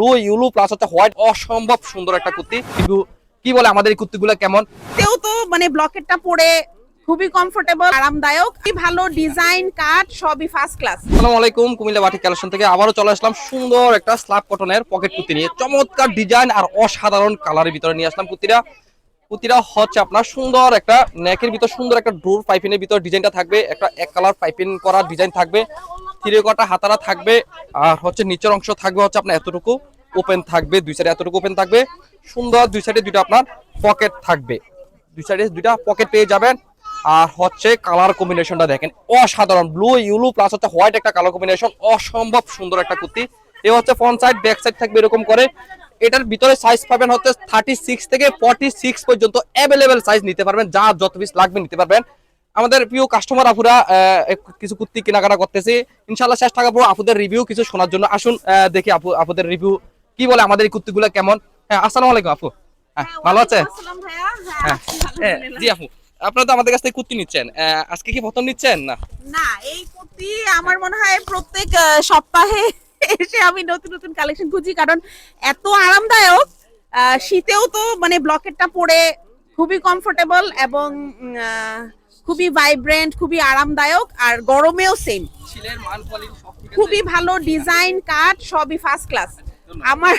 Blue ইউলু plus হচ্ছে white. অসম্ভব সুন্দর একটা কুর্তি। কিন্তু কি বলে আমাদের এই কুর্তিগুলো কেমন? তেও তো মানে ব্লকেটটা পরে খুবই কমফোর্টেবল আরামদায়ক। খুবই ভালো ডিজাইন কাট সবই ফার্স্ট ক্লাস আসসালামু আলাইকুম কুমিল্লা বাটি কালেকশন থেকে আবারও চলে আসলাম। সুন্দর একটা স্ল্যাব কটনের পকেট কুর্তি নিয়ে। চমৎকার ডিজাইন আর অসাধারণ কালারের ভিতরে নিয়ে আসলাম কুর্তিটা। কুর্তিটা হচ্ছে আপনার সুন্দর একটা নেকের ভিতর সুন্দর একটা ডোর পাইপিনের ভিতর ডিজাইনটা থাকবে। একটা এক কালার পাইপিং করা ডিজাইন থাকবে। থ্রি হাতারা থাকবে, আর হচ্ছে নিচের অংশ থাকবে হচ্ছে আপনার এতটুকু ওপেন থাকবে, দুই সাইডে এতটুকু ওপেন থাকবে। সুন্দর দুই সাইডে দুইটা আপনার পকেট থাকবে। দুই সাইডে দুইটা পকেট পেয়ে যাবেন। আর হচ্ছে কালার কম্বিনেশনটা দেখেন, অসাধারণ ব্লু ইউলু প্লাস হচ্ছে হোয়াইট একটা কালার কম্বিনেশন অসম্ভব সুন্দর একটা কুর্তি। এ হচ্ছে ফ্রন্ট সাইড ব্যাক সাইড থাকবে এরকম করে। এটার ভিতরে সাইজ পাবেন হচ্ছে থার্টি সিক্স থেকে ফর্টি সিক্স পর্যন্ত অ্যাভেলেবেল সাইজ নিতে পারবেন যা যত পিস লাগবে নিতে পারবেন। আমাদের প্রিয় কাস্টমার আপুরা কিছু কুর্তি কেনাকাটা করতেছে। ইনশাল্লাহ চেষ্টা করব আপুদের রিভিউ কিছু শোনার জন্য আসুন দেখি আপু আপুদের রিভিউ কি বলে আমাদের এই কুর্তিগুলো কেমন। হ্যাঁ আসসালামু আলাইকুম আপু। হ্যাঁ ভালো আছে হ্যাঁ হ্যাঁ, জি আপু আপনারা তো আমাদের কাছ থেকে কুর্তি নিচ্ছেন। আজকে কি প্রথম নিচ্ছেন? না? না এই কুর্তি আমার মনে হয় প্রত্যেক সপ্তাহে এসে আমি নতুন নতুন কালেকশন খুঁজি কারণ এত আরামদায়ক। শীতেও তো মানে ব্লকেটটা পরে খুবই কমফোর্টেবল এবং আহ, খুবই ভাইব্রেন্ট খুবই আরামদায়ক আর গরমেও সেম? খুবই ভালো ডিজাইন কাট সবই ফার্স্ট ক্লাস আমার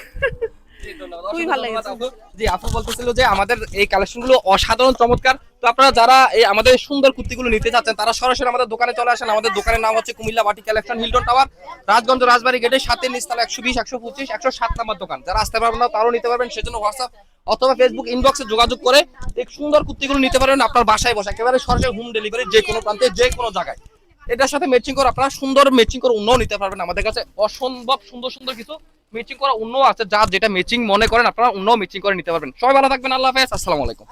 খুবই ভালো ধন্যবাদ লেগেছে। আপু। জি আপু বলতেছিল যে আমাদের এই কালেকশনগুলো অসাধারণ চমৎকার। তো আপনারা যারা এই আমাদের সুন্দর কুর্তিগুলো নিতে চাচ্ছেন তারা সরাসরি আমাদের দোকানে চলে আসেন। আমাদের দোকানের নাম হচ্ছে কুমিল্লা বাটি collection Hilton tower Rajganj Rajbari গেটের সাথে নিচতলা একশো বিশ একশো পঁচিশ একশো সাত নম্বর দোকান। যারা আসতে পারবেন না তারাও নিতে পারবেন। সেজন্য হোয়াটসঅ্যাপ অথবা ফেসবুক ইনবক্সে যোগাযোগ করে সুন্দর কুর্তিগুলো নিতে পারেন আপনার বাসায় বসে। একেবারে সরাসরি হোম ডেলিভারি যে কোনো প্রান্তে, যে কোনো জায়গায়। এটার সাথে ম্যাচিং করে আপনারা সুন্দর ম্যাচিং করে অন্যও নিতে পারবেন আমাদের কাছে। অসম্ভব সুন্দর সুন্দর কিছু ম্যাচিং করা অন্য আছে, যা যেটা ম্যাচিং মনে করেন আপনারা অন্য ম্যাচিং করে নিতে পারবেন। সবাই ভালো থাকবেন, আল্লাহ হাফেজ, আসসালামু আলাইকুম।